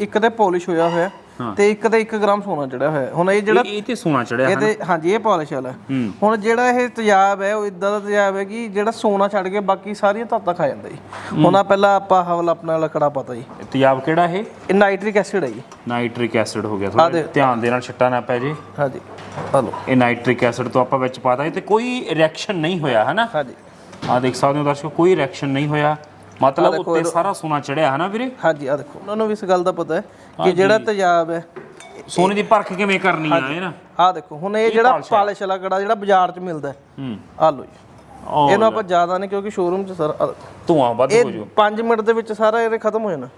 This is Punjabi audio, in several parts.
ਇੱਕ ਤੇ ਪਾਲਿਸ਼ ਹੋਇਆ ਹੋਇਆ ਤੇ ਇੱਕ ਤੇ 1 ਗ੍ਰਾਮ ਸੋਨਾ ਚੜਿਆ ਹੋਇਆ। ਹੁਣ ਇਹ ਜਿਹੜਾ ਇਹ ਤੇ ਸੋਨਾ ਚੜਿਆ ਤੇ ਹਾਂਜੀ ਇਹ ਪਾਲਿਸ਼ ਵਾਲਾ। ਹੂੰ। ਹੁਣ ਜਿਹੜਾ ਇਹ ਤੇਜ਼ਾਬ ਹੈ ਉਹ ਇਦਾਂ ਦਾ ਤੇਜ਼ਾਬ ਹੈ ਕਿ ਜਿਹੜਾ ਸੋਨਾ ਛੱਡ ਕੇ ਬਾਕੀ ਸਾਰੀਆਂ ਧਾਤਾਂ ਖਾ ਜਾਂਦਾ ਜੀ। ਹੁਣ ਆ ਪਹਿਲਾਂ ਆਪਾਂ ਹਵਲ ਆਪਣਾ ਲਕੜਾ ਪਤਾ ਜੀ। ਤੇਜ਼ਾਬ ਕਿਹੜਾ ਇਹ? ਇਹ ਨਾਈਟ੍ਰਿਕ ਐਸਿਡ ਹੈ ਜੀ। ਨਾਈਟ੍ਰਿਕ ਐਸਿਡ ਹੋ ਗਿਆ ਥੋੜਾ ਧਿਆਨ ਦੇ ਨਾਲ ਛਿੱਟਾ ਨਾ ਪੈ ਜੇ। ਹਾਂਜੀ ਹਲੋ ਇਹ ਨਾਈਟ੍ਰਿਕ ਐਸਿਡ ਤੋਂ ਆਪਾਂ ਵਿੱਚ ਪਾਤਾ ਤੇ ਕੋਈ ਰਿਐਕਸ਼ਨ ਨਹੀਂ ਹੋਇਆ ਹਨਾ? ਹਾਂਜੀ। ਆ ਦੇਖ ਸਕਦੇ ਹੋ ਦਰਸ਼ਕੋ ਕੋਈ ਰਿਐਕਸ਼ਨ ਨਹੀਂ ਹੋਇਆ। ਮਤਲਬ ਉੱਤੇ ਸਾਰਾ ਸੋਨਾ ਚੜਿਆ ਹਨਾ ਵੀਰੇ? ਹਾਂਜੀ ਆ ਦੇਖੋ। ਉਹਨਾਂ ਨੂੰ ਵੀ ਇਸ ਗੱਲ ਦਾ ਪਤਾ ਹੈ ਕਿ ਜਿਹੜਾ ਤੇਜ਼ਾਬ ਹੈ ਸੋਨੇ ਦੀ ਪਰਖ ਕਿਵੇਂ ਕਰਨੀ ਆ ਇਹ ਨਾ? ਆ ਦੇਖੋ ਹੁਣ ਇਹ ਜਿਹੜਾ ਪਾਲਿਸ਼ ਵਾਲਾ ਕੜਾ ਜਿਹੜਾ ਬਾਜ਼ਾਰ 'ਚ ਮਿਲਦਾ ਹੈ ਹੂੰ। ਆ ਲਓ ਜੀ। ਇਹਨੂੰ ਆਪਾਂ ਜ਼ਿਆਦਾ ਨਹੀਂ ਕਿਉਂਕਿ ਸ਼ੋਰੂਮ 'ਚ ਸਰ ਧੂਆਂ ਵੱਧ ਹੋ ਜੂ 5 ਮਿੰਟ ਦੇ ਵਿੱਚ ਸਾਰਾ ਇਹ ਖਤਮ ਹੋ ਜਾਣਾ।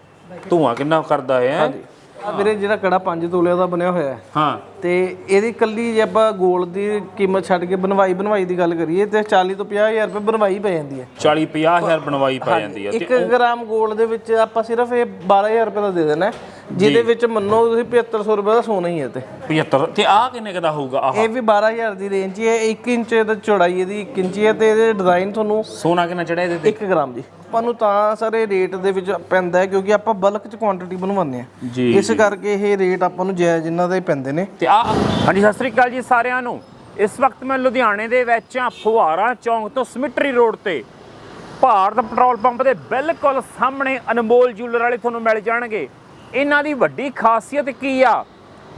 ਧੂਆਂ ਕਿੰਨਾ ਕਰਦਾ ਹੈ? ਹਾਂਜੀ। ਆ ਵੀਰੇ ਜਿਹੜਾ ਕੜਾ 5 ਤੋਲੇ ਦਾ ਬਣਿਆ ਹੋਇਆ ਹੈ ਹਾਂ। ਤੇ ਇਹਦੀ ਕੱਲੀ ਜੇ ਆਪਾਂ 골ਡ ਦੀ ਕੀਮਤ ਛੱਡ ਕੇ ਬਣਵਾਈ ਬਣਵਾਈ ਦੀ ਗੱਲ ਕਰੀਏ ਤੇ 40 ਤੋਂ 50000 ਰੁਪਏ ਬਣਵਾਈ ਪੈ ਜਾਂਦੀ ਹੈ। 40 50000 ਬਣਵਾਈ ਪੈ ਜਾਂਦੀ ਆ 1 ਗ੍ਰਾਮ 골ਡ ਦੇ ਵਿੱਚ ਆਪਾਂ ਸਿਰਫ ਇਹ 12000 ਰੁਪਏ ਦਾ ਦੇ ਦੇਣਾ ਹੈ, ਜਿਹਦੇ ਵਿੱਚ ਮੰਨੋ ਤੁਸੀਂ 7500 ਰੁਪਏ ਦਾ ਸੋਨਾ ਹੀ ਹੈ ਤੇ। 75 ਤੇ ਆ ਕਿੰਨੇ ਕਦਾ ਹੋਊਗਾ ਆਹ? ਇਹ ਵੀ 12000 ਦੀ ਰੇਂਜ ਹੀ ਹੈ 1 ਇੰਚ ਦਾ ਚੌੜਾਈ ਇਹਦੀ 1 ਇੰਚ ਹੈ ਤੇ ਇਹਦੇ ਡਿਜ਼ਾਈਨ ਤੁਹਾਨੂੰ ਸੋਨਾ ਕਿੰਨਾ ਚੜਿਆ ਇਹਦੇ ਤੇ? 1 ਗ੍ਰਾਮ ਜੀ। ਆਪਾਂ ਨੂੰ ਤਾਂ ਸਰ ਰੇਟ ਦੇ ਵਿੱਚ ਪੈਂਦਾ ਹੈ ਕਿਉਂਕਿ ਆਪਾਂ ਬਲਕ ਚ ਕੁਆਂਟੀਟੀ ਬਣਵਾਉਂਦੇ ਆ ਇਸ ਕਰਕੇ ਇਹ ਰੇਟ ਆਪਾਂ ਨੂੰ ਜਾਇਜ਼ ਜਿੰਨਾ ਦੇ ਪੈਂਦੇ ਨੇ। ਤੇ ਆ ਹਾਂਜੀ, ਸਤਿ ਸ੍ਰੀ ਅਕਾਲ ਜੀ ਸਾਰਿਆਂ ਨੂੰ। ਇਸ ਵਕਤ ਮੈਂ ਲੁਧਿਆਣੇ ਦੇ ਵਿੱਚ ਆ ਫੁਹਾਰਾ ਚੌਂਕ ਤੋਂ ਸਮਿਟਰੀ ਰੋਡ ਤੇ। ਭਾਰਤ ਪੈਟਰੋਲ ਪੰਪ ਦੇ ਬਿਲਕੁਲ ਸਾਹਮਣੇ ਅਨਮੋਲ ਜੂਲਰ ਵਾਲੇ ਤੁਹਾਨੂੰ ਮਿਲ ਜਾਣਗੇ। ਇਹਨਾਂ ਦੀ ਵੱਡੀ ਖਾਸੀਅਤ ਕੀ ਆ?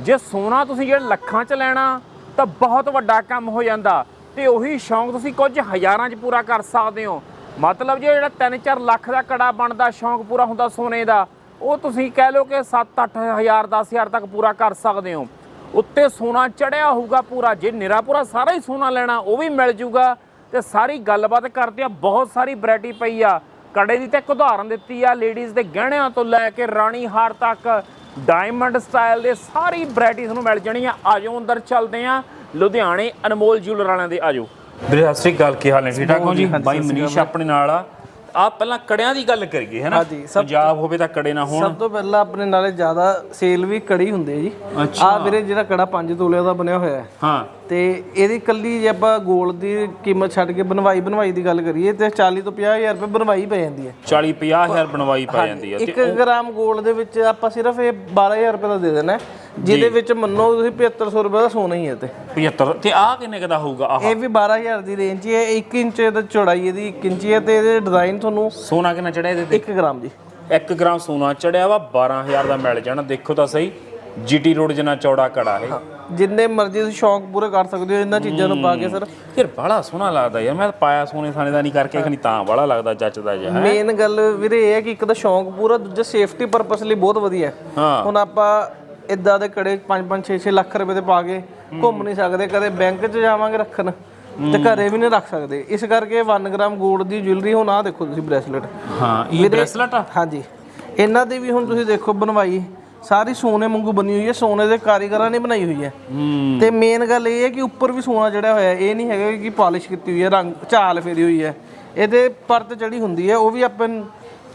ਜੇ ਸੋਨਾ ਤੁਸੀਂ ਜਿਹੜਾ ਲੱਖਾਂ 'ਚ ਲੈਣਾ, ਤਾਂ ਬਹੁਤ ਵੱਡਾ ਕੰਮ ਹੋ ਜਾਂਦਾ। ਤੇ ਉਹੀ ਸ਼ੌਂਕ ਤੁਸੀਂ ਕੁਝ ਹਜ਼ਾਰਾਂ 'ਚ ਪੂਰਾ ਕਰ ਸਕਦੇ ਹੋ। ਮਤਲਬ ਜੇ ਜਿਹੜਾ 3-4 ਲੱਖ ਦਾ ਕੜਾ ਬਣਦਾ, ਸ਼ੌਂਕ ਪੂਰਾ ਹੁੰਦਾ ਸੋਨੇ ਦਾ, ਉਹ ਤੁਸੀਂ ਕਹਿ ਲਓ ਕਿ 7-8 ਹਜ਼ਾਰ 10 ਹਜ਼ਾਰ ਤੱਕ ਪੂਰਾ ਕਰ ਸਕਦੇ ਹੋ। ਉੱਤੇ ਸੋਨਾ ਚੜਿਆ ਹੋਊਗਾ ਪੂਰਾ। ਜੇ ਨਿਰਾ ਪੂਰਾ ਸਾਰਾ ਹੀ ਸੋਨਾ ਲੈਣਾ ਉਹ ਵੀ ਮਿਲ ਜੂਗਾ। ਤੇ ਸਾਰੀ ਗੱਲਬਾਤ ਕਰਦੇ ਆ ਬਹੁਤ ਸਾਰੀ ਵੈਰਾਈਟੀ ਪਈ ਆ। ਕੜੇ ਦੀ ਤਾਂ ਇੱਕ ਉਦਾਹਰਨ ਦਿੱਤੀ ਆ ਲੇਡੀਜ਼ ਦੇ ਗਹਿਣਿਆਂ ਤੋਂ ਲੈ ਕੇ ਰਾਣੀ ਹਾਰ ਤੱਕ ਡਾਇਮੰਡ ਸਟਾਈਲ ਦੇ ਸਾਰੀ ਵੈਰਾਈਟੀ ਤੁਹਾਨੂੰ ਮਿਲ ਜਾਣੀ ਆ ਆਜੋ ਅੰਦਰ ਚੱਲਦੇ ਆ। ਲੁਧਿਆਣੇ ਅਨਮੋਲ ਜੂਲਰ ਵਾਲਿਆਂ ਦੇ ਆਜੋ। ਵੀਰੇ ਸਤਿ ਸ੍ਰੀ ਅਕਾਲ ਕੀ ਹਾਲ ਹੈ ਠੀਕ ਠਾਕ ਹੋ ਜੀ। ਬਾਈ ਮਨੀਸ਼ ਆਪਣੇ ਨਾਲ ਆ। ਆ ਪਹਿਲਾਂ ਕੜਿਆਂ ਦੀ ਗੱਲ ਕਰੀਏ ਹੈ ਨਾ? ਹਾਂਜੀ, ਸਭ ਪੰਜਾਬ ਹੋਵੇ ਤਾਂ ਕੜੇ ਨਾ ਹੋਣ। ਸਭ ਤੋਂ ਪਹਿਲਾਂ ਆਪਣੇ ਨਾਲੇ ਜ਼ਿਆਦਾ ਸੇਲ ਵੀ ਕੜੀ ਹੁੰਦੀ ਹੈ ਜੀ। ਆ ਵੀਰੇ ਜਿਹੜਾ ਕੜਾ 5 ਤੋਲੇ ਦਾ ਬਣਿਆ ਹੋਇਆ ਹੈ। ਹਾਂ। ਤੇ ਇਹਦੀ ਕੱਲੀ ਜੇ ਆਪਾਂ 골ਡ ਦੀ ਕੀਮਤ ਛੱਡ ਕੇ ਬਣਵਾਈ ਬਣਵਾਈ ਦੀ ਗੱਲ ਕਰੀਏ ਤੇ 40 ਤੋਂ 50000 ਰੁਪਏ ਬਣਵਾਈ ਪੈ ਜਾਂਦੀ ਹੈ। 40 50000 ਬਣਵਾਈ ਪੈ ਜਾਂਦੀ ਆ 1 ਗ੍ਰਾਮ 골ਡ ਦੇ ਵਿੱਚ ਆਪਾਂ ਸਿਰਫ ਇਹ 12000 ਰੁਪਏ ਦਾ ਦੇ ਦੇਣਾ ਹੈ, ਜਿਹਦੇ ਵਿੱਚ ਮੰਨੋ ਤੁਸੀਂ 7500 ਰੁਪਏ ਦਾ ਸੋਨਾ ਹੀ ਹੈ ਤੇ। 75 ਤੇ ਆ ਕਿੰਨੇ ਕਦਾ ਹੋਊਗਾ ਆਹ? ਇਹ ਵੀ 12000 ਦੀ ਰੇਂਜ ਹੀ ਹੈ 1 ਇੰਚ ਦਾ ਚੌੜਾਈ ਇਹਦੀ 1 ਇੰਚ ਹੈ ਤੇ ਇਹਦੇ ਡਿਜ਼ਾਈਨ ਤੁਹਾਨੂੰ ਸੋਨਾ ਕਿੰਨਾ ਚੜਿਆ ਇਹਦੇ ਤੇ? 1 ਗ੍ਰਾਮ ਜੀ। 1 ਗ੍ਰਾਮ ਸੋਨਾ ਚੜਿਆ ਵਾ 12000 ਦਾ ਮਿਲ ਜਾਣਾ ਦੇਖੋ ਤਾਂ ਸਹੀ। ਜੀਟੀ ਰੋਡ ਜਿੰਨਾ ਚੌੜਾ ਕੜਾ ਹੈ। ਜਿੰਨੇ ਮਰਜ਼ੀ ਤੁਸੀਂ ਸ਼ੌਂਕ ਪੂਰੇ ਕਰ ਸਕਦੇ ਹੋ ਇਹਨਾਂ ਚੀਜ਼ਾਂ ਨੂੰ ਪਾ ਕੇ ਸਰ ਯਾਰ ਬੜਾ ਸੋਹਣਾ ਲੱਗਦਾ ਯਾਰ ਮੈਂ ਪਾਇਆ ਸੋਨੇ ਸਾਨੇ ਦਾ ਨਹੀਂ ਕਰਕੇ ਖਣੀ ਤਾਂ ਬੜਾ ਲੱਗਦਾ ਜੱਚਦਾ ਜਿਹਾ ਮੇਨ ਗੱਲ ਵੀਰੇ ਇਹ ਹੈ ਕਿ ਇੱਕ ਤਾਂ ਸ਼ੌਂਕ ਪੂਰਾ ਦੂਜਾ ਸੇਫਟੀ ਪਰਪਸ ਲਈ ਬਹੁਤ ਵਧੀਆ ਹੈ। ਹੁਣ ਆਪਾਂ ਇਦਾਂ ਦੇ ਕੜੇ 5-5 6-6 ਲੱਖ ਰੁਪਏ ਦੇ ਪਾ ਕੇ ਘੁੰਮ ਨਹੀਂ ਸਕਦੇ ਕਦੇ ਬੈਂਕ 'ਚ ਜਾਵਾਂਗੇ ਰੱਖਣ ਤੇ ਘਰੇ ਵੀ ਨਹੀਂ ਰੱਖ ਸਕਦੇ। ਇਸ ਕਰਕੇ 1 ਗ੍ਰਾਮ 골ਡ ਦੀ ਜੁਐਲਰੀ ਹੁਣ ਆਹ ਦੇਖੋ ਤੁਸੀਂ ਬ੍ਰੈਸਲੇਟ ਹਾਂ ਇਹ ਬ੍ਰੈਸਲਟ ਆ? ਹਾਂਜੀ। ਇਹਨਾਂ ਦੀ ਵੀ ਹੁਣ ਤੁਸੀਂ ਦੇਖੋ ਬਣਵਾਈ। ਸਾਰੀ ਸੋਨੇ ਵਾਂਗੂ ਬਣੀ ਹੋਈ ਹੈ ਸੋਨੇ ਦੇ ਕਾਰੀਗਰਾਂ ਨੇ ਬਣਾਈ ਹੋਈ ਹੈ। ਤੇ ਮੇਨ ਗੱਲ ਇਹ ਹੈ ਕਿ ਉੱਪਰ ਵੀ ਸੋਨਾ ਚੜਿਆ ਹੋਇਆ ਹੈ ਇਹ ਨਹੀਂ ਹੈਗਾ ਕਿ ਪਾਲਿਸ਼ ਕੀਤੀ ਹੋਈ ਹੈ ਰੰਗ ਝਾਲ ਫੇਰੀ ਹੋਈ ਹੈ। ਇਹਦੇ ਪਰਤ ਚੜੀ ਹੁੰਦੀ ਹੈ ਉਹ ਵੀ ਆਪਾਂ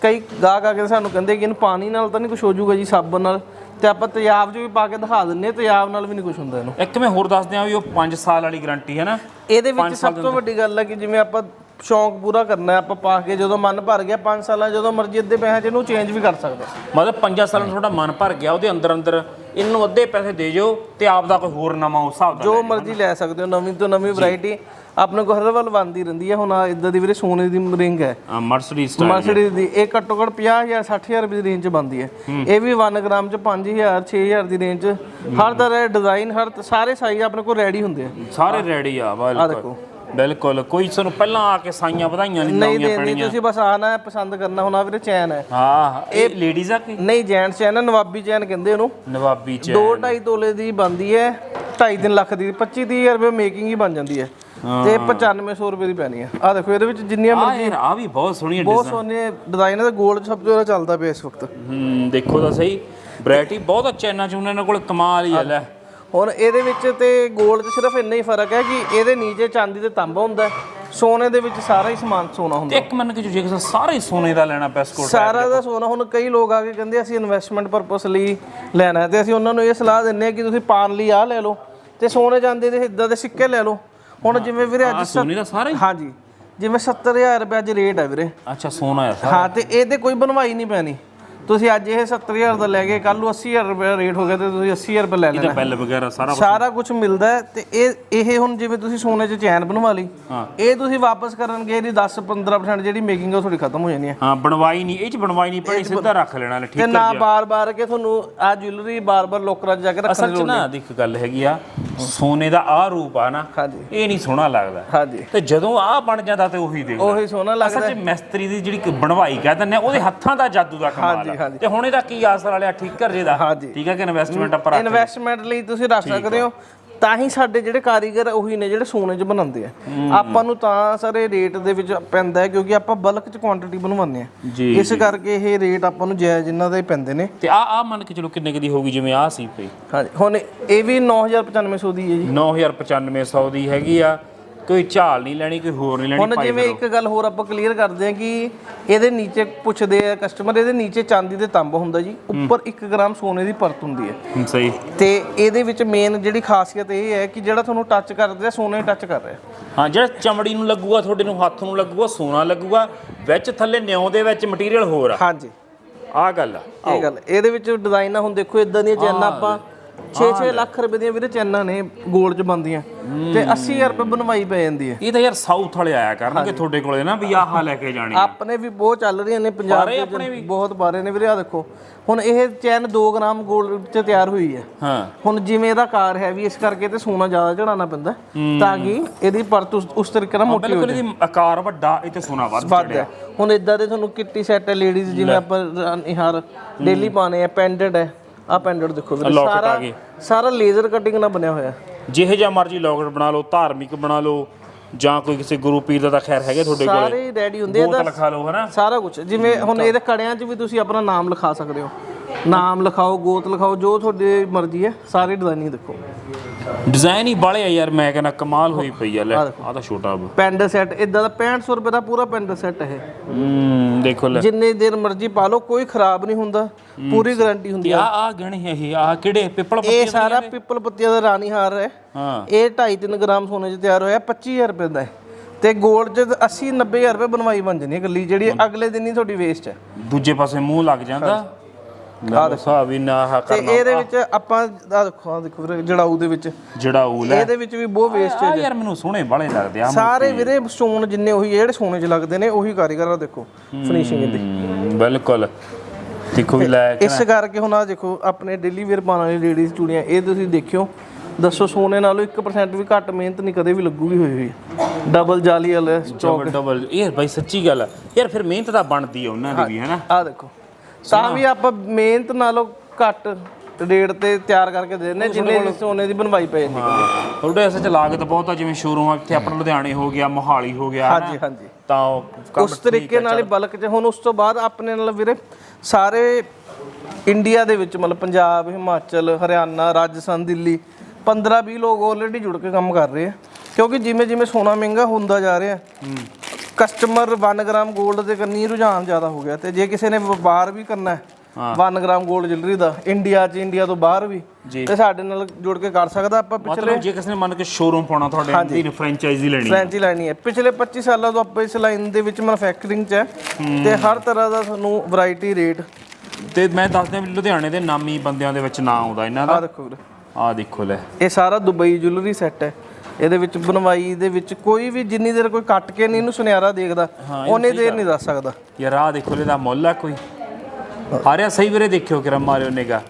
ਕਈ ਗਾਹਕ ਆ ਕੇ ਸਾਨੂੰ ਕਹਿੰਦੇ ਕਿ ਇਹਨੂੰ ਪਾਣੀ ਨਾਲ ਤਾਂ ਨਹੀਂ ਕੁਝ ਹੋ ਜਾਊਗਾ ਜੀ ਸਾਬਣ ਨਾਲ। ਤੇ ਆਪਾਂ ਤੇਜ਼ਾਬ 'ਚ ਵੀ ਪਾ ਕੇ ਦਿਖਾ ਦਿੰਨੇ ਹਾਂ ਤੇਜ਼ਾਬ ਨਾਲ ਵੀ ਨਹੀਂ ਕੁਝ ਹੁੰਦਾ ਇਹਨੂੰ। ਇੱਕ ਮੈਂ ਹੋਰ ਦੱਸ ਦਿਆਂ ਵੀ ਉਹ 5 ਸਾਲ ਵਾਲੀ ਗਾਰੰਟੀ ਹੈ ਨਾ। ਇਹਦੇ ਵਿੱਚ ਸਭ ਤੋਂ ਵੱਡੀ ਗੱਲ ਹੈ ਕਿ ਜਿਵੇਂ ਆਪਾਂ ਸ਼ੌਂਕ ਪੂਰਾ ਕਰਨਾ ਹੈ ਆਪਾਂ ਪਾ ਕੇ ਜਦੋਂ ਮਨ ਭਰ ਗਿਆ 5 ਸਾਲਾਂ ਜਦੋਂ ਮਰਜ਼ੀ ਅੱਧੇ ਪੈਸੇ 'ਚ ਇਹਨੂੰ ਚੇਂਜ ਵੀ ਕਰ ਸਕਦੇ। ਮਤਲਬ 5 ਸਾਲਾਂ ਨੂੰ ਤੁਹਾਡਾ ਮਨ ਭਰ ਗਿਆ ਉਹਦੇ ਅੰਦਰ ਅੰਦਰ ਇਹਨੂੰ ਅੱਧੇ ਪੈਸੇ ਦੇ ਜਾਓ ਤੇ ਆਪ ਦਾ ਕੋਈ ਹੋਰ ਨਵਾਂ ਉਸ ਹਿਸਾਬ ਦਾ ਜੋ ਮਰਜ਼ੀ ਲੈ ਸਕਦੇ ਹੋ ਨਵੀਂ ਤੋਂ ਨਵੀਂ ਵੈਰਾਈਟੀ ਆਪਣੇ ਕੋਲ ਹਰ ਵੱਲ ਬਣਦੀ ਰਹਿੰਦੀ ਹੈ ਹੁਣ ਆਹ ਇਦਾਂ ਦੀ ਵੀਰੇ ਸੋਨੇ ਦੀ ਰਿੰਗ ਹੈ। ਮਰਸੀਡੀਜ਼ ਸਟਾਈਲ ਮਰਸੀਡੀਜ਼ ਦੀ। ਇਹ ਘੱਟੋ ਘੱਟ 50000 60000 ਰੁਪਏ ਦੀ ਰੇਂਜ 'ਚ ਬਣਦੀ ਹੈ। ਇਹ ਵੀ 1 ਗ੍ਰਾਮ 'ਚ 5000 6000 ਦੀ ਰੇਂਜ 'ਚ। ਹਰ ਤਰ੍ਹਾਂ ਦੇ ਡਿਜ਼ਾਈਨ ਹਰ ਸਾਰੇ ਸਾਈਜ਼ ਆਪਣੇ ਕੋਲ ਰੈਡੀ ਹੁੰਦੇ ਆ। ਸਾਰੇ ਰੈਡੀ ਆ ਬਿਲਕੁਲ। ਦੇਖੋ। ਬਿਲਕੁਲ ਕੋਈ ਤੁਹਾਨੂੰ ਪਹਿਲਾਂ ਆ ਕੇ ਸਾਈਆਂ ਵਧਾਈਆਂ ਨਹੀਂ ਨਹੀਂ ਲਾਉਣੀਆਂ ਦੇਣੀ ਪੈਣੀਆਂ। ਤੁਸੀਂ ਬਸ ਆਣਾ ਹੈ ਪਸੰਦ ਕਰਨਾ ਹੁਣ ਵੀਰੇ ਚੈਨ ਹੈ। ਹਾਂ ਇਹ ਲੇਡੀਜ਼ ਆ ਕਿ? ਨਹੀਂ ਜੈਂਟਸ ਚੈਨ ਹੈ ਨਵਾਬੀ ਚੈਨ ਕਹਿੰਦੇ ਉਹਨੂੰ ਨਵਾਬੀ ਚ 2 2.5 ਤੋਲੇ ਦੀ ਬਣਦੀ ਹੈ 2.5 ਲੱਖ ਦੀ 25 30000 ਰੁਪਏ ਮੇਕਿੰਗ ਹੀ ਬਣ ਜਾਂਦੀ ਹੈ। ਤੇ 9500 ਰੁਪਏ ਦੀ ਪੈਣੀ ਹੈ। ਆ ਦੇਖੋ ਇਹਦੇ ਵਿੱਚ ਜਿੰਨੀਆਂ ਆ ਯਾਰ ਆ ਵੀ ਬਹੁਤ ਸੋਹਣੀ ਬਹੁਤ ਸੋਹਣੇ ਡਿਜ਼ਾਈਨ ਹੈ 골ਡ ਸਭ ਤੋਂ ਜ਼ਿਆਦਾ ਚੱਲਦਾ ਪਿਆ ਇਸ ਵਕਤ। ਹੂੰ ਦੇਖੋ ਤਾਂ ਸਹੀ। ਵੈਰਾਈਟੀ ਬਹੁਤ ਆ ਚੈਨਾ ਚ ਉਹਨਾਂ ਕੋਲ ਕਮਾਲ ਹੀ ਆ ਲੈ। ਹੁਣ ਇਹਦੇ ਵਿੱਚ ਤੇ 골ਡ 'ਚ ਸਿਰਫ ਇੰਨਾ ਹੀ ਫ਼ਰਕ ਹੈ ਕਿ ਇਹਦੇ ਨੀਚੇ ਚਾਂਦੀ ਤੇ ਤਾਂਬਾ ਹੁੰਦਾ ਹੈ, ਸੋਨੇ ਦੇ ਵਿੱਚ ਸਾਰਾ ਹੀ ਸਮਾਨ ਸੋਨਾ ਹੁੰਦਾ ਇੱਕ ਮੰਨ ਕੇ ਜੋ ਕਿਸੇ ਸਾਰਾ ਹੀ ਸੋਨੇ ਦਾ ਲੈਣਾ ਪੈਸਕੋਟ ਸਾਰਾ ਦਾ ਸੋਨਾ ਹੁਣ ਕਈ ਲੋਕ ਆ ਕੇ ਕਹਿੰਦੇ ਅਸੀਂ ਇਨਵੈਸਟਮੈਂਟ ਪਰਪਸ ਲਈ ਲੈਣਾ ਹੈ ਤੇ ਅਸੀਂ ਉਹਨਾਂ ਨੂੰ ਇਹ ਸਲਾਹ ਦਿੰਨੇ ਆ ਕਿ ਤੁਸੀਂ ਪਾਣ ਲਈ ਆਹ ਲੈ ਲਓ ਤੇ ਸੋਨੇ ਚਾਂਦੀ ਦੇ ਇਦਾਂ ਦੇ ਸਿੱਕੇ ਲੈ ਲਓ। ਹੁਣ ਜਿਵੇਂ ਵੀਰੇ ਅੱਜ ਸੋਨੇ ਦਾ ਸਾਰਾ ਹੀ? ਹਾਂਜੀ ਜਿਵੇਂ 70000 ਰੁਪਏ ਅੱਜ ਰੇਟ ਹੈ ਵੀਰੇ। ਅੱਛਾ ਸੋਨਾ ਆ ਸਾਰਾ। ਹਾਂ ਤੇ ਇਹਦੇ ਕੋਈ ਬਣਵਾਈ ਨਹੀਂ ਪੈਣੀ। ਤੁਸੀਂ ਅੱਜ ਇਹ 70000 ਦਾ ਲੈ ਗਏ ਕੱਲ ਨੂੰ 80000 ਰੁਪਏ ਰੇਟ ਹੋ ਗਿਆ ਤੇ ਤੁਸੀਂ 80000 ਰੁਪਏ ਲੈ ਇਹਦਾ ਲੈਣਾ। ਬਿੱਲ ਵਗੈਰਾ ਸਾਰਾ ਸਾਰਾ ਕੁਝ ਮਿਲਦਾ ਹੈ ਤੇ ਇਹ ਇਹ ਹੁਣ ਜਿਵੇਂ ਤੁਸੀਂ ਸੋਨੇ 'ਚ ਚੈਨ ਬਣਵਾ ਲਈ ਹਾਂ। ਇਹ ਤੁਸੀਂ ਵਾਪਸ ਕਰਨਗੇ ਇਹਦੀ 10 15% ਜਿਹੜੀ ਮੇਕਿੰਗ ਉਹ ਤੁਹਾਡੀ ਖਤਮ ਹੋ ਜਾਣੀ ਹੈ। ਹਾਂ ਬਣਵਾਈ ਨਹੀਂ ਇਹ ਚ ਬਣਵਾਈ ਨਹੀਂ ਪਣੀ ਸਿੱਧਾ ਰੱਖ ਲੈਣਾ ਲੈ ਤੇ ਠੀਕ ਨਾ ਬਾਰ-ਬਾਰ ਕੇ ਤੁਹਾਨੂੰ ਆ ਜੁਐਲਰੀ ਬਾਰ-ਬਾਰ ਲੋਕਰਾਂ 'ਚ ਜਾ ਕੇ ਰੱਖਣ ਅਸਲ ਚ ਨਾ ਦੇਖ ਗੱਲ ਹੈਗੀ ਆ ਸੋਨੇ ਦਾ ਆ ਰੂਪ ਆ ਨਾ ਹਾਂਜੀ। ਇਹ ਨਹੀਂ ਸੋਹਣਾ ਲੱਗਦਾ। ਹਾਂਜੀ। ਤੇ ਜਦੋਂ ਆ ਬਣ ਜਾਂਦਾ ਤੇ ਉਹੀ ਦੇਖ ਉਹੀ ਸੋਹਣਾ ਲੱਗਦਾ ਅਸਲ ਚ ਮਿਸਤਰੀ ਦੀ ਜਿਹੜੀ ਕ- ਬਣਵਾਈ ਕਹਿ ਦਿੰਦੇ ਆ ਉਹਦੇ ਹੱਥਾਂ ਦਾ ਜਾਦੂ ਦਾ ਕਮਾਲ ਹਾਂਜੀ, ਆ ਹਾਂਜੀ। ਤੇ ਹੁਣ ਇਹਦਾ ਕੀ ਆਸਰ ਵਾਲਿਆ ਠੀਕ ਕਰ ਜੇ ਦਾ? ਹਾਂਜੀ। ਠੀਕ ਹੈ ਕਿ ਇਨਵੈਸਟਮੈਂਟ ਆਪਾਂ ਰੱਖ ਇਨਵੈਸਟਮੈਂਟ ਲਈ ਤੁਸੀਂ ਰੱਖ ਸਕਦੇ ਹੋ। ਤਾਂ ਹੀ ਸਾਡੇ ਜਿਹੜੇ ਕਾਰੀਗਰ ਉਹੀ ਨੇ ਜਿਹੜੇ ਸੋਨੇ 'ਚ ਬਣਾਉਂਦੇ ਆ। ਆਪਾਂ ਨੂੰ ਤਾਂ ਸਾਰੇ ਰੇਟ ਦੇ ਵਿੱਚ ਪੈਂਦਾ ਹੈ ਕਿਉਂਕਿ ਆਪਾਂ ਬਲਕ 'ਚ ਕੁਆਂਟੀਟੀ ਬਣਵਾਉਂਦੇ ਆ ਜੀ ਇਸ ਕਰਕੇ ਇਹ ਰੇਟ ਆਪਾਂ ਨੂੰ ਜਾਇਜ਼ ਇਹਨਾਂ ਦੇ ਪੈਂਦੇ ਨੇ। ਤੇ ਆ ਆ ਮੰਨ ਕੇ ਚਲੋ ਕਿੰਨੇ ਕੁ ਦੀ ਹੋਊਗੀ? ਜਿਵੇਂ ਆ ਸੀ ਪਈ ਹਾਂਜੀ। ਹੁਣ ਇਹ ਵੀ 9995 ਦੀ ਹੈ ਜੀ। 999500 ਦੀ ਹੈਗੀ ਆ। ਕੋਈ ਝਾਲ ਨਹੀਂ ਲੈਣੀ ਕੋਈ ਹੋਰ ਨਹੀਂ ਲੈਣੀ ਹੁਣ ਜਿਵੇਂ ਇੱਕ ਗੱਲ ਹੋਰ ਆਪਾਂ ਕਲੀਅਰ ਕਰਦੇ ਹਾਂ ਕਿ ਇਹਦੇ ਨੀਚੇ ਪੁੱਛਦੇ ਆ ਕਸਟਮਰ ਇਹਦੇ ਨੀਚੇ ਚਾਂਦੀ ਦੇ ਤੰਬ ਹੁੰਦਾ ਜੀ ਉੱਪਰ 1 ਗ੍ਰਾਮ ਸੋਨੇ ਦੀ ਪਰਤ ਹੁੰਦੀ ਹੈ। ਸਹੀ। ਤੇ ਇਹਦੇ ਵਿੱਚ ਮੇਨ ਜਿਹੜੀ ਖਾਸੀਅਤ ਇਹ ਹੈ ਕਿ ਜਿਹੜਾ ਤੁਹਾਨੂੰ ਟੱਚ ਕਰਦੇ ਆ ਸੋਨੇ ਟੱਚ ਕਰ ਰਿਹਾ। ਹਾਂ ਜਿਹੜਾ ਚਮੜੀ ਨੂੰ ਲੱਗੂਗਾ ਤੁਹਾਡੇ ਨੂੰ ਹੱਥ ਨੂੰ ਲੱਗੂਗਾ ਸੋਨਾ ਲੱਗੂਗਾ ਵਿੱਚ ਥੱਲੇ ਨਿਉ ਦੇ ਵਿੱਚ ਮਟੀਰੀਅਲ ਹੋਰ ਆ। ਹਾਂਜੀ। ਆ ਗੱਲ ਆ। ਇਹ ਗੱਲ ਇਹਦੇ ਵਿੱਚ ਡਿਜ਼ਾਈਨ ਹੁਣ ਦੇਖੋ ਇਦਾਂ ਦੀਆਂ ਚੈਨਾਂ ਆਪਾਂ 6-6 ਲੱਖ ਰੁਪਏ ਦੀਆਂ ਵੀਰੇ ਚੈਨਾਂ ਨੇ 골ਡ 'ਚ ਬੰਦੀਆਂ ਤੇ 80000 ਰੁਪਏ ਬਣਵਾਈ ਪੈ ਜਾਂਦੀ ਹੈ। ਇਹ ਤਾਂ ਯਾਰ ਸਾਊਥ ਵਾਲੇ ਆਇਆ ਕਰਨਗੇ ਤੁਹਾਡੇ ਕੋਲੇ ਨਾ ਵੀ ਆਹ ਲੈ ਕੇ ਜਾਣੀ। ਆਪਣੇ ਵੀ ਬਹੁਤ ਚੱਲ ਰਹੀਆਂ ਨੇ ਪੰਜਾਬ ਦੇ ਵਿੱਚ ਬਹੁਤ ਬਾਰੇ ਨੇ ਵੀਰੇ ਆ ਦੇਖੋ। ਹੁਣ ਇਹ ਚੈਨ 2 ਗ੍ਰਾਮ 골ਡ 'ਚ ਤਿਆਰ ਹੋਈ ਹੈ। ਹਾਂ। ਹੁਣ ਜਿਵੇਂ ਇਹਦਾ ਕਾਰ ਹੈ ਵੀ ਇਸ ਕਰਕੇ ਤੇ ਸੋਨਾ ਜ਼ਿਆਦਾ ਚੜਾਉਣਾ ਪੈਂਦਾ ਤਾਂ ਕਿ ਇਹਦੀ ਪਰਤ ਉਸ- ਤਰੀਕੇ ਨਾਲ ਮੋਟੀ ਹੋ ਬਿਲਕੁਲ ਇਹਦੀ ਆਕਾਰ ਵੱਡਾ ਇਹ ਤੇ ਸੋਨਾ ਵੱਧ ਚੜਿਆ ਹੁਣ ਇਦਾਂ ਦੇ ਤੁਹਾਨੂੰ ਕਿੱਟੀ ਸੈੱਟ ਹੈ ਲੇਡੀਜ਼ ਜਿਵੇਂ ਆਪਾਂ ਨਿਹਾਰ ਡੇਲੀ ਪਾਣੇ ਆ ਪੈਂਡਡ ਹੈ। ਆ ਪੈਂਡਡ ਦੇਖੋ ਵੀਰੇ ਸਾਰਾ ਗਏ। ਸਾਰਾ ਲੇਜ਼ਰ ਕਟਿੰਗ ਨਾਲ ਬਣਿਆ ਹੋਇਆ। ਜਿਹੇ ਜਿਹਾ ਮਰਜ਼ੀ ਲੋਕਟ ਬਣਾ ਲਓ ਧਾਰਮਿਕ ਬਣਾ ਲਓ ਜਾਂ ਕੋਈ ਕਿਸੇ ਗੁਰੂ ਪੀਰ ਦਾ ਤਾਂ ਖੈਰ ਹੈਗੇ ਤੁਹਾਡੇ ਕੋਲੇ। ਸਾਰੇ ਰੈਡੀ ਹੁੰਦੇ ਆ ਗੋਤ ਲਿਖਾ ਲਓ ਹਨਾ? ਸਾਰਾ ਕੁਝ ਜਿਵੇਂ ਹੁਣ ਇਹਦੇ ਕੜਿਆਂ 'ਚ ਵੀ ਤੁਸੀਂ ਆਪਣਾ ਨਾਮ ਲਿਖਾ ਸਕਦੇ ਹੋ। ਨਾਮ ਲਿਖਾਓ ਗੋਤ ਲਿਖਾਓ ਜੋ ਤੁਹਾਡੀ ਮਰਜ਼ੀ ਹੈ ਸਾਰੇ ਡਿਜ਼ਾਈਨਿੰਗ ਦੇਖੋ। ਡਿਜ਼ਾਈਨ ਹੀ ਬਾਲੇ ਆ ਯਾਰ ਮੈਂ ਕਹਿੰਦਾ ਕਮਾਲ ਹੋਈ ਪਈ ਆ ਲੈ ਆ ਤਾਂ ਛੋਟਾ ਬ ਪੈਂਡ ਸੈੱਟ ਇਦਾਂ ਦਾ 6500 ਰੁਪਏ ਦਾ ਪੂਰਾ ਪੈਂਡ ਸੈੱਟ ਹੈ ਹੂੰ ਦੇਖੋ ਲੈ। ਜਿੰਨੇ ਦਿਨ ਮਰਜ਼ੀ ਪਾ ਲਓ ਕੋਈ ਖਰਾਬ ਨਹੀਂ ਹੁੰਦਾ ਪੂਰੀ ਗਾਰੰਟੀ ਹੁੰਦੀ ਆ। ਆ ਗਣੇ ਇਹ ਆ ਕਿਹੜੇ? ਪਿੱਪਲ ਇਹ ਸਾਰਾ ਪਿੱਪਲ ਪੱਤੀਆਂ ਦਾ ਰਾਣੀ ਹਾਰ ਹੈ। ਹਾਂ। ਇਹ 2.5 ਗ੍ਰਾਮ ਸੋਨੇ 'ਚ ਤਿਆਰ ਹੋਇਆ 25000 ਰੁਪਏ ਦਾ ਹੈ। ਤੇ 골ਡ 'ਚ 80 90000 ਰੁਪਏ ਬਣਵਾਈ ਬਣ ਜਣੀ ਗੱਲੀ ਜਿਹੜੀ ਅਗਲੇ ਦਿਨ ਹੀ ਤੁਹਾਡੀ ਵੇਸਟ ਹੈ। ਦੂਜੇ ਪਾਸੇ ਮੂੰਹ ਲੱਗ ਜਾਂਦਾ। ਆ ਦੇਖੋ। ਵੀ ਨਾ ਆਹ ਤੇ ਕਰਨਾ ਇਹਦੇ ਵਿੱਚ ਆਪਾਂ ਆ ਦੇਖੋ ਆ ਦੇਖੋ ਵੀਰੇ ਜੜਾਊ ਦੇ ਵਿੱਚ। ਉਹ ਲੈ। ਇਹਦੇ ਵਿੱਚ ਵੀ ਬਹੁਤ ਵੇਸਟ ਆ ਯਾਰ ਮੈਨੂੰ ਸੋਹਣੇ ਬਾਲੇ ਲੱਗਦੇ ਆ ਸਾਰੇ ਵੀਰੇ ਸਟੋਨ ਜਿੰਨੇ ਉਹੀ ਜਿਹੜੇ ਸੋਨੇ 'ਚ ਲੱਗਦੇ ਨੇ ਉਹੀ ਕਾਰੀਗਰ ਆ ਦੇਖੋ ਫਿਨਿਸ਼ਿੰਗ ਇਹਦੀ। ਹੂੰ, ਬਿਲਕੁਲ। ਦੇਖੋ ਵੀ ਲੈ ਕੇ ਇਸ ਕਰਕੇ ਹੁਣ ਆ ਦੇਖੋ ਆਪਣੇ ਡੇਲੀ ਵੇਅਰ ਪਾਉਣ ਵਾਲੀ ਲੇਡੀਜ਼ ਚੂੜੀਆਂ ਇਹ ਤੁਸੀਂ ਦੇਖਿਓ। ਦੱਸੋ ਸੋਨੇ ਨਾਲੋਂ 1% ਵੀ ਘੱਟ ਮਿਹਨਤ ਨਹੀਂ ਕਦੇ ਵੀ ਲੱਗੂਗੀ ਹੋਈ ਹੋਈ ਡਬਲ ਜਾਲੀ ਵਾਲੇ ਡਬਲ ਡਬਲ ਇਹ ਬਾਈ ਸੱਚੀ ਗੱਲ ਆ। ਯਾਰ ਫਿਰ ਮਿਹਨਤ ਤਾਂ ਬਣਦੀ ਆ ਉਹਨਾਂ ਦੀ ਵੀ ਹੈਨਾ ਆ ਦੇਖੋ। ਤਾਂ ਵੀ ਆਪਾਂ ਮਿਹਨਤ ਨਾਲੋਂ ਘੱਟ ਰੇਟ ਤੇ ਤਿਆਰ ਕਰਕੇ ਦੇ ਦਿੰਦੇ ਜਿੰਨੇ ਦੀ ਸੋਨੇ ਦੀ ਬਣਵਾਈ ਪਈ ਜਾਂਦੀ ਤੁਹਾਡੇ ਅਸਲ ਚ ਲਾਗਤ ਬਹੁਤ ਆ ਜਿਵੇਂ ਸ਼ੋਰੂਮ ਇੱਥੇ ਆਪਣਾ ਲੁਧਿਆਣੇ ਹੋ ਗਿਆ ਮੋਹਾਲੀ ਹੋ ਗਿਆ ਹਾਂਜੀ ਹਾਂਜੀ। ਤਾਂ ਉਸ ਤਰੀਕੇ ਨਾਲ ਬਲਕ ਚ ਹੁਣ ਉਸ ਤੋਂ ਬਾਅਦ ਆਪਣੇ ਨਾਲ ਵੀਰੇ ਸਾਰੇ ਇੰਡੀਆ ਦੇ ਵਿੱਚ ਮਤਲਬ ਪੰਜਾਬ ਹਿਮਾਚਲ ਹਰਿਆਣਾ ਰਾਜਸਥਾਨ ਦਿੱਲੀ 15 20 ਲੋਕ ਆਲਰੇਡੀ ਜੁੜ ਕੇ ਕੰਮ ਕਰ ਰਹੇ ਆ। ਕਿਉਂਕਿ ਜਿਵੇਂ ਜਿਵੇਂ ਸੋਨਾ ਮਹਿੰਗਾ ਹੁੰਦਾ ਜਾ ਰਿਹਾ ਕਸਟਮਰ 1 ਗ੍ਰਾਮ 골ਡ ਦੇ ਕਰਨੀ ਰੁਝਾਨ ਜ਼ਿਆਦਾ ਹੋ ਗਿਆ ਤੇ ਜੇ ਕਿਸੇ ਨੇ ਵਪਾਰ ਵੀ ਕਰਨਾ ਹੈ 1 ਗ੍ਰਾਮ 골ਡ ਜਿਲਰੀ ਦਾ ਇੰਡੀਆ 'ਚ ਇੰਡੀਆ ਤੋਂ ਬਾਹਰ ਵੀ। ਤੇ ਸਾਡੇ ਨਾਲ ਜੁੜ ਕੇ ਕਰ ਸਕਦਾ ਆਪਾਂ ਪਿਛਲੇ ਜੇ ਕਿਸੇ ਨੇ ਮੰਨ ਕੇ ਸ਼ੋਰੂਮ ਪਾਉਣਾ ਤੁਹਾਡੇ ਦੀ ਫਰੈਂਚਾਈਜ਼ੀ ਲੈਣੀ ਫ੍ਰੈਂਚੀ ਲੈਣੀ ਹੈ। ਪਿਛਲੇ 25 ਸਾਲਾਂ ਤੋਂ ਆਪਾਂ ਇਸ ਲਾਈਨ ਦੇ ਵਿੱਚ ਮੈਨੂਫੈਕਚਰਿੰਗ 'ਚ ਹੈ ਤੇ ਹਰ ਤਰ੍ਹਾਂ ਦਾ ਤੁਹਾਨੂੰ ਵੈਰਾਈਟੀ ਰੇਟ ਤੇ ਮੈਂ ਦੱਸ ਦਿਆਂ ਵੀ ਲੁਧਿਆਣੇ ਦੇ ਨਾਮੀ ਬੰਦਿਆਂ ਦੇ ਵਿੱਚ ਨਾਂ ਆਉਂਦਾ ਇਹਨਾਂ ਆ ਦਾ ਦੇਖੋ ਵੀਰੇ। ਆਹ ਦੇਖੋ ਲੈ। ਇਹ ਸਾਰਾ ਦੁਬਈ ਜੁਐਲਰੀ ਸੈੱਟ ਹੈ। ਇਹਦੇ ਵਿੱਚ ਬਣਵਾਈ ਦੇ ਵਿੱਚ ਕੋਈ ਵੀ ਜਿੰਨੀ ਦੇਰ ਕੋਈ ਕੱਟ ਕੇ ਨਹੀਂ ਇਹਨੂੰ ਸੁਨਿਆਰਾ ਦੇਖਦਾ ਉਹਨੇ ਦੇਰ ਨਹੀਂ ਦੱਸ ਸਕਦਾ। ਯਾਰ ਆਹ ਦੇਖੋ ਇਹਦਾ ਮੁੱਲ ਆ ਕੋਈ। ਆ ਰਿਹਾ ਸਹੀ ਵੀਰੇ ਦੇਖਿਓ ਕਿਰਮ ਮਾਰਿਓ ਨਿਗਾ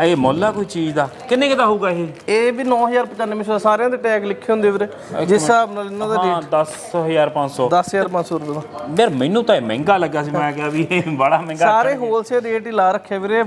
ਇਹ ਮੁੱਲ ਆ ਕੋਈ ਚੀਜ਼ ਦਾ? ਕਿੰਨੇ ਕੁ ਦਾ ਹੋਊਗਾ ਇਹ? ਇਹ ਵੀ 9995 ਸਾਰਿਆਂ ਦੇ ਟੈਗ ਲਿਖੇ ਹੁੰਦੇ ਵੀਰੇ। ਜਿਸ ਹਿਸਾਬ ਨਾਲ ਇਹਨਾਂ ਦਾ ਹਾਂ 10500 10500 ਰੁਪਏ ਦਾ। ਯਾਰ ਮੈਨੂੰ ਤਾਂ ਇਹ ਮਹਿੰਗਾ ਲੱਗਾ ਸੀ ਮੈਂ ਕਿਹਾ ਵੀ ਇਹ ਬੜਾ ਮਹਿੰਗਾ ਸਾਰੇ ਹੋਲਸੇਲ ਰੇਟ ਹੀ ਲਾ ਰੱਖੇ ਵੀਰੇ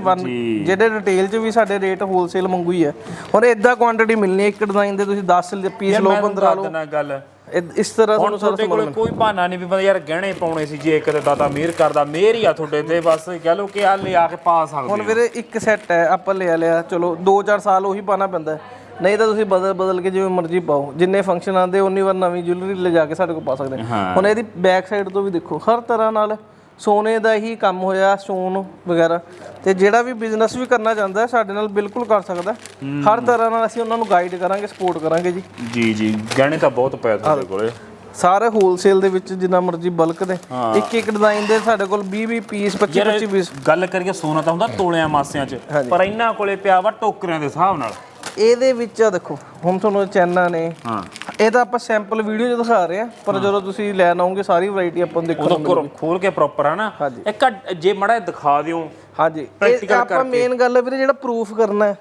ਜਿਹੜੇ ਰਿਟੇਲ 'ਚ ਵੀ ਸਾਡੇ ਰੇਟ ਹੋਲਸੇਲ ਮੰਗੂ ਹੀ ਹੈ। ਹੁਣ ਇਦਾਂ ਕੁਆਂਟੀਟੀ ਮਿਲਣੀ ਇੱਕ ਡਿਜ਼ਾਈਨ ਦੇ ਤੁਸੀਂ 10 ਪੀਸ ਲਓ 15 ਲਓ। ਦਿਨਾਂ ਗੱਲ। ਇਸ ਤਰ੍ਹਾਂ ਤੁਹਾਨੂੰ ਸਾਰਾ ਤੁਹਾਡੇ ਕੋਲ ਕੋਈ ਬਹਾਨਾ ਨਹੀਂ ਵੀ ਬੰਦਾ ਯਾਰ ਗਹਿਣੇ ਪਾਉਣੇ ਸੀ ਜੇ ਇੱਕ ਤੇ ਦਾਦਾ ਮਿਹਰ ਕਰਦਾ ਮਿਹਰ ਹੀ ਆ ਤੁਹਾਡੇ ਤੇ ਬਸ ਕਹਿ ਲਓ ਕਿ ਆ ਲਿਆ ਕੇ ਪਾ ਸਕਦੇ ਹੁਣ। ਵੀਰੇ ਇੱਕ ਸੈੱਟ ਹੈ ਆਪਾਂ ਲਿਆ ਲਿਆ ਚਲੋ 2-4 ਸਾਲ ਉਹੀ ਪਾਣਾ ਪੈਂਦਾ। ਨਹੀਂ ਤਾਂ ਤੁਸੀਂ ਬਦਲ ਬਦਲ ਕੇ ਜਿਵੇਂ ਮਰਜ਼ੀ ਪਾਓ ਜਿੰਨੇ ਫੰਕਸ਼ਨ ਆਉਂਦੇ ਉਨੀ ਵਾਰ ਨਵੀਂ ਜੁਐਲਰੀ ਲੈ ਜਾ ਕੇ ਸਾਡੇ ਕੋਲ ਪਾ ਸਕਦੇ। ਹੁਣ ਇਹਦੀ ਬੈਕ ਸਾਈਡ ਤੋਂ ਵੀ ਦੇਖੋ ਹਰ ਤਰ੍ਹਾਂ ਨਾਲ ਸੋਨੇ ਦਾ ਹੀ ਕੰਮ ਹੋਇਆ ਸਟੋਨ ਵਗੈਰਾ। ਤੇ ਜਿਹੜਾ ਵੀ ਬਿਜ਼ਨਸ ਵੀ ਕਰਨਾ ਚਾਹੁੰਦਾ ਹੈ, ਸਾਡੇ ਨਾਲ ਬਿਲਕੁਲ ਕਰ ਸਕਦਾ। ਹਰ ਤਰ੍ਹਾਂ ਨਾਲ ਅਸੀਂ ਉਹਨਾਂ ਨੂੰ ਗਾਈਡ ਕਰਾਂਗੇ ਸਪੋਰਟ ਕਰਾਂਗੇ ਜੀ। ਜੀ ਜੀ। ਗਹਿਣੇ ਤਾਂ ਬਹੁਤ ਪਏ ਤੁਹਾਡੇ ਕੋਲੇ। ਸਾਰੇ ਹੋਲਸੇਲ ਦੇ ਵਿੱਚ ਜਿੰਨਾ ਮਰਜ਼ੀ ਬਲਕ ਦੇ। ਇੱਕ ਇੱਕ ਡਿਜ਼ਾਈਨ ਦੇ ਸਾਡੇ ਕੋਲ 20 20 ਪੀਸ 25 ਯਾਰ 25 ਪੀਸ। ਗੱਲ ਕਰੀਏ ਸੋਨਾ ਤਾਂ ਹੁੰਦਾ ਤੋਲਿਆਂ ਮਾਸਿਆਂ 'ਚ। ਪਰ ਇਹਨਾਂ ਕੋਲੇ ਪਿਆ ਵਾ ਟੋਕਰਿਆਂ ਦੇ ਹਿਸਾਬ ਨਾਲ। ਇਹਦੇ ਵਿੱਚ ਆ ਦੇਖੋ ਹੁਣ ਤੁਹਾਨੂੰ ਚੈਨਾ ਨੇ। ਹਾਂ। ਇਹ ਤਾਂ ਆਪਾਂ ਸੈਂਪਲ ਵੀਡੀਓ 'ਚ ਦਿਖਾ ਰਹੇ ਆ ਪਰ ਜਦੋਂ ਤੁਸੀਂ ਲੈਣ ਆਓਗੇ ਸਾਰੀ ਵੈਰਾਈਟੀ ਆਪਾਂ ਨੂੰ ਦੇਖਣ ਨੂੰ ਘਰੋਂ ਖੋਲ ਕੇ ਪ੍ਰੋਪਰ ਆ ਨਾ। ਇੱਕ ਜੇ ਮੜਾ ਦਿਖਾ ਦਿਓ। ਹਾਂਜੀ। ਇਹ ਆਪਾਂ। ਮੇਨ ਗੱਲ ਵੀਰੇ ਜਿਹੜਾ ਪ੍ਰੂਫ ਕਰਨਾ ਹੈ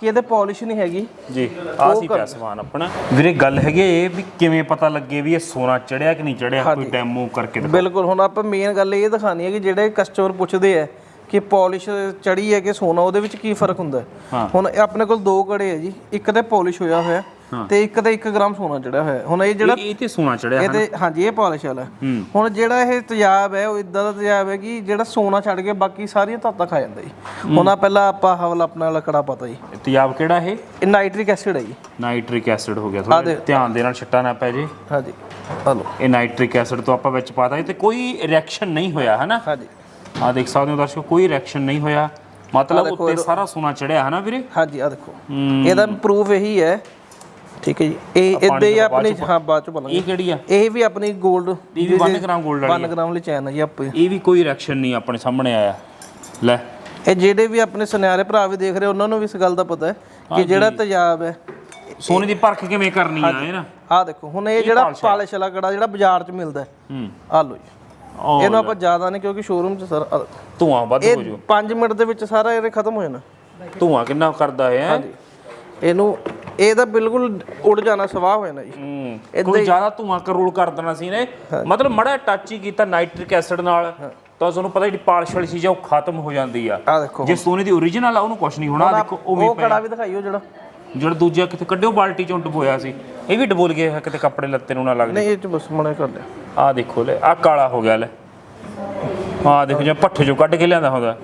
ਕਿ ਇਹਦੇ ਪਾਲਿਸ਼ ਨਹੀਂ ਹੈਗੀ। ਜੀ ਆ ਸੀ ਪਿਆ ਸਮਾਨ ਆਪਣਾ। ਵੀਰੇ ਗੱਲ ਹੈਗੀ ਇਹ ਵੀ ਕਿਵੇਂ ਪਤਾ ਲੱਗੇ ਵੀ ਇਹ ਸੋਨਾ ਚੜਿਆ ਕਿ ਨਹੀਂ ਚੜਿਆ ਕੋਈ ਡੈਮੋ ਕਰਕੇ ਬਿਲਕੁਲ ਹੁਣ ਆਪਾਂ ਮੇਨ ਗੱਲ ਇਹ ਦਿਖਾਣੀ ਹੈ ਕਿ ਜਿਹੜੇ ਕਸਟਮਰ ਪੁੱਛਦੇ ਆ ਕਿ ਪਾਲਿਸ਼ ਚੜੀ ਹੈ ਕਿ ਸੋਨਾ ਉਹਦੇ ਵਿੱਚ ਕੀ ਫ਼ਰਕ ਹੁੰਦਾ ਹੈ? ਹਾਂ। ਹੁਣ ਇਹ ਆਪਣੇ ਕੋਲ ਦੋ ਕੜੇ ਹੈ ਜੀ ਇੱਕ ਤੇ ਪਾਲਿਸ਼ ਹੋਇਆ ਹੋਇਆ ਤੇ ਇੱਕ ਤੇ 1 ਗ੍ਰਾਮ ਸੋਨਾ ਚੜਿਆ ਹੋਇਆ ਹੈ। ਹੁਣ ਇਹ ਜਿਹੜਾ ਇਹ ਇਹ ਤੇ ਸੋਨਾ ਚੜਿਆ ਇਹਦੇ ਹਾਂਜੀ ਇਹ ਪਾਲਿਸ਼ ਵਾਲਾ ਹੈ। ਹੁਣ ਜਿਹੜਾ ਇਹ ਤੇਜ਼ਾਬ ਹੈ ਉਹ ਇਦਾਂ ਦਾ ਤੇਜ਼ਾਬ ਹੈ ਕਿ ਜਿਹੜਾ ਸੋਨਾ ਛੱਡ ਕੇ ਬਾਕੀ ਸਾਰੀਆਂ ਧਾਤਾਂ ਖਾ ਜਾਂਦਾ ਜੀ। ਹੁਣ ਆ ਪਹਿਲਾਂ ਆਪਾਂ ਹਵਲ ਆਪਣਾ ਲਕੜਾ ਪਤਾ ਜੀ। ਤੇਜ਼ਾਬ ਕਿਹੜਾ ਇਹ? ਇਹ ਨਾਈਟ੍ਰਿਕ ਐਸਿਡ ਹੈ ਜੀ। ਨਾਈਟ੍ਰਿਕ ਐਸਿਡ ਹੋ ਗਿਆ ਥੋੜਾ ਧਿਆਨ ਦੇ ਨਾਲ ਛੱਟਾ ਨਾ ਪੈ ਜੇ। ਹਾਂਜੀ ਹਲੋ ਇਹ ਨਾਈਟ੍ਰਿਕ ਐਸਿਡ ਤੋਂ ਆਪਾਂ ਵਿੱਚ ਪਾਤਾ ਤੇ ਕੋਈ ਰਿਐਕਸ਼ਨ ਨਹੀਂ ਹੋਇਆ ਹਨਾ? ਹਾਂਜੀ। ਆ ਦੇਖ ਸਕਦੇ ਹੋ ਦਰਸ਼ਕੋ ਕੋਈ ਰਿਐਕਸ਼ਨ ਨਹੀਂ ਹੋਇਆ। ਮਤਲਬ ਉੱਤੇ ਸਾਰਾ ਸੋਨਾ ਚੜਿਆ ਹਨਾ ਵੀਰੇ? ਹਾਂਜੀ ਆ ਦੇਖੋ। ਇਹਦਾ ਪ੍ਰੂਫ ਇਹੀ ਹੈ। ਠੀਕ ਹੈ ਜੀ। ਇਹ ਇਦਾਂ ਹੀ ਆਪਣੀ ਹਾਂ ਬਾਅਦ ਚ ਬੋਲਾਂਗੇ ਇਹ ਕਿਹੜੀ ਆ? ਇਹ ਵੀ ਆਪਣੀ 골ਡ ਇਹ ਵੀ 1 ਗ੍ਰਾਮ 골ਡ ਵਾਲੀ 1 ਗ੍ਰਾਮ ਵਾਲੀ ਚੈਨ ਹੈ ਜੀ ਆਪੇ। ਇਹ ਵੀ ਕੋਈ ਰਿਐਕਸ਼ਨ ਨਹੀਂ ਆਪਣੇ ਸਾਹਮਣੇ ਆਇਆ। ਲੈ। ਇਹ ਜਿਹੜੇ ਵੀ ਆਪਣੇ ਸੁਨਿਆਰੇ ਭਰਾ ਵੀ ਦੇਖ ਰਹੇ ਉਹਨਾਂ ਨੂੰ ਵੀ ਇਸ ਗੱਲ ਦਾ ਪਤਾ ਹੈ ਕਿ ਜਿਹੜਾ ਤੇਜ਼ਾਬ ਹੈ। ਸੋਨੇ ਦੀ ਪਰਖ ਕਿਵੇਂ ਕਰਨੀ ਆ ਇਹ ਨਾ। ਆਹ ਦੇਖੋ ਹੁਣ ਇਹ ਜਿਹੜਾ ਪਾਲਿਸ਼ ਵਾਲਾ ਕੜਾ ਜਿਹੜਾ ਬਾਜ਼ਾਰ 'ਚ ਮਿਲਦਾ ਹੈ। ਹੂੰ। ਲਓ ਜੀ। ਇਹਨੂੰ ਆਪਾਂ ਜ਼ਿਆਦਾ ਨਹੀਂ ਕਿਉਂਕਿ ਸ਼ੋਰੂਮ 'ਚ ਸਰ ਧੂਆਂ ਵੱਧ ਹੋ ਇਹ ਜੂ 5 ਮਿੰਟ ਦੇ ਵਿੱਚ ਸਾਰਾ ਇਹ ਖਤਮ ਹੋ ਜਾਣਾ। ਧੂਆਂ ਕਿੰਨਾ ਕਰਦਾ ਹੈ ਹਾਂਜੀ। ਇਹਨੂੰ ਇਹ ਤਾਂ ਬਿਲਕੁਲ ਉੱਡ ਜਾਣਾ ਸਵਾਹ ਹੋ ਜਾਣਾ ਜੀ। ਹੂੰ। ਕੋਈ ਜ਼ਿਆਦਾ ਧੂਆਂ ਕਰੋਲ ਕਰ ਦੇਣਾ ਸੀ ਨੇ ਮਤਲਬ ਮੜਾ ਟੱਚ ਹੀ ਕੀਤਾ ਨਾਈਟ੍ਰਿਕ ਐਸਿਡ ਨਾਲ। ਤਾਂ ਤੁਹਾਨੂੰ ਪਤਾ ਜਿਹੜੀ ਪਾਲਿਸ਼ ਵਾਲੀ ਚੀਜ਼ ਆ ਉਹ ਖਤਮ ਹੋ ਜਾਂਦੀ ਆ। ਜੇ ਸੋਨੇ ਦੀ ਓਰੀਜਨਲ ਆ ਉਹਨੂੰ ਕੁਝ ਨਹੀਂ ਹੋਣਾ। ਦੇਖੋ ਉਵੇਂ ਉਹ ਕੜਾ ਵੀ ਦਿਖਾਈਓ ਜਿਹੜਾ। ਜਿਹੜਾ ਦੂਜਾ ਕਿਤੇ ਕੱਢਿਓ ਬਾਲਟੀ ਚੋਂ ਡਬੋਇਆ ਸੀ। ਇਹ ਵੀ ਡਬੋਲ ਗਿਆ ਕਿਤੇ ਕੱਪੜੇ ਲੱਤੇ ਨੂੰ ਨਾ ਲੱਗ ਨਹੀਂ ਇਹ ਚ ਬਸ ਮਣੇ ਕਰ ਲਿਆ। ਆਹ ਦੇਖੋ ਲੈ ਆਹ ਕਾਲਾ ਹੋ ਗਿਆ ਲੈ। ਆਹ ਦੇਖੋ ਜਿਵੇਂ ਪੱਠੇ ਚੋਂ ਕੱਢ ਕੇ ਲਿਆਂਦਾ ਹੁੰਦਾ।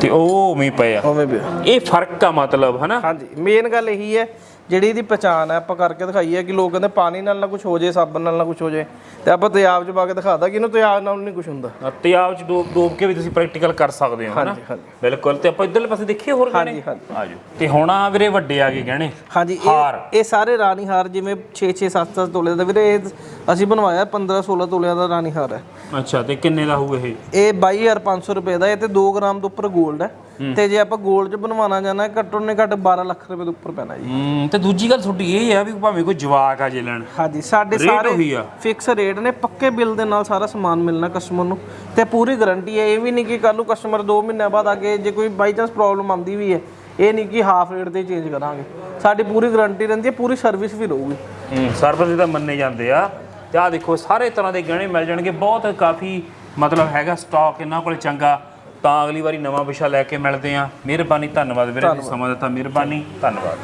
ਤੇ ਉਹ ਉਵੇਂ ਪਏ ਆ ਉਵੇਂ ਵੀ ਆ। ਇਹ ਫ਼ਰਕ ਆ ਮਤਲਬ ਹਨਾ? ਹਾਂਜੀ ਮੇਨ ਗੱਲ ਇਹੀ ਹੈ ਜਿਹੜੀ ਇਹਦੀ ਪਛਾਣ ਹੈ ਆਪਾਂ ਕਰਕੇ ਦਿਖਾਈ ਹੈ ਕਿ ਲੋਕ ਕਹਿੰਦੇ ਪਾਣੀ ਨਾਲ ਨਾ ਕੁਝ ਹੋ ਜੇ ਸਾਬਣ ਨਾਲ ਨਾ ਕੁਝ ਹੋ ਜੇ। ਤੇ ਆਪਾਂ ਤਿਆਬ 'ਚ ਪਾ ਕੇ ਦਿਖਾਦਾ ਕਿ ਇਹਨੂੰ ਤਿਆਬ ਨਾਲ ਨਹੀਂ ਕੁਝ ਹੁੰਦਾ। ਤਿਆਬ ਚ ਡੋਬ ਡੋਬ ਕੇ ਵੀ ਤੁਸੀਂ ਪ੍ਰੈਕਟੀਕਲ ਕਰ ਸਕਦੇ ਹੋ ਹਾਂਜੀ ਹਾਂਜੀ। ਬਿਲਕੁਲ ਤੇ ਆਪਾਂ ਇਧਰਲੇ ਪਾਸੇ ਦੇਖੀਏ ਹੋਰ ਗਹਿਣੇ ਹਾਂਜੀ ਹਾਂਜੀ। ਆਜੋ। ਤੇ ਹੁਣ ਆ ਵੀਰੇ ਵੱਡੇ ਆ ਗਏ ਗਹਿਣੇ ਹਾਂਜੀ ਹਾਰ। ਇਹ ਇਹ ਸਾਰੇ ਰਾਣੀ ਹਾਰ ਜਿਵੇਂ 6 6 7 7 ਤੋਲੇ ਦਾ। ਵੀਰੇ ਇਹ ਅਸੀਂ ਬਣਵਾਇਆ 15 16 ਤੋਲਿਆਂ ਦਾ ਰਾਣੀ ਹਾਰ ਹੈ। ਅੱਛਾ ਤੇ ਕਿੰਨੇ ਦਾ ਹੋਊ ਇਹ? ਇਹ 22500 ਰੁਪਏ ਦਾ ਇਹ ਤੇ 2 ਗ੍ਰਾਮ ਤੋਂ ਉੱਪਰ 골ਡ ਹੈ। ਤੇ ਜੇ ਆਪਾਂ 골ਡ 'ਚ ਬਣਵਾਉਣਾ ਚਾਹਨਾ ਘੱਟੋ ਨੇ ਘੱਟ 12 ਲੱਖ ਰੁਪਏ ਦੇ ਉੱਪਰ ਪੈਣਾ ਜੀ। ਹੂੰ ਤੇ ਦੂਜੀ ਗੱਲ ਤੁਹਾਡੀ ਇਹ ਆ ਵੀ ਭਾਵੇਂ ਕੋਈ ਜਵਾਕ ਆ ਜੇ ਲੈਣ। ਹਾਂਜੀ ਸਾਡੇ ਸਾਰੇ। ਫਿਕਸ ਰੇਟ ਨੇ ਪੱਕੇ ਬਿੱਲ ਦੇ ਨਾਲ ਸਾਰਾ ਸਮਾਨ ਮਿਲਣਾ ਕਸਟਮਰ ਨੂੰ। ਤੇ ਪੂਰੀ ਗਾਰੰਟੀ ਹੈ ਇਹ ਵੀ ਨਹੀਂ ਕਿ ਕੱਲ ਨੂੰ ਕਸਟਮਰ 2 ਮਹੀਨਿਆਂ ਬਾਅਦ ਆ ਕੇ ਜੇ ਕੋਈ ਬਾਈ ਚਾਂਸ ਪ੍ਰੋਬਲਮ ਆਉਂਦੀ ਵੀ ਹੈ ਇਹ ਨਹੀਂ ਕਿ ਹਾਫ ਰੇਟ ਤੇ ਚੇਂਜ ਕਰਾਂਗੇ। ਸਾਡੀ ਪੂਰੀ ਗਾਰੰਟੀ ਰਹਿੰਦੀ ਹੈ ਪੂਰੀ ਸਰਵਿਸ ਵੀ ਰਹੂਗੀ। ਹੂੰ ਸਰਵਿਸ ਤਾਂ ਮੰਨੇ ਜਾਂਦੇ ਆ। ਤੇ ਆ ਦੇਖੋ ਸਾਰੇ ਤਰ੍ਹਾਂ ਦੇ ਗਹਿਣੇ ਮਿਲ ਜਾਣਗੇ। ਬਹੁਤ ਕਾਫੀ ਮਤਲਬ ਹੈਗਾ ਸਟਾਕ ਇਹਨਾਂ ਕੋਲ ਚੰਗਾ। ਤਾਂ ਅਗਲੀ ਵਾਰੀ ਨਵਾਂ ਵਿਸ਼ਾ ਲੈ ਕੇ ਮਿਲਦੇ ਆ ਮਿਹਰਬਾਨੀ ਧੰਨਵਾਦ ਵੀਰੇ ਤੁਸੀਂ ਸਮਾਂ ਦਿੱਤਾ ਮਿਹਰਬਾਨੀ। ਧੰਨਵਾਦ।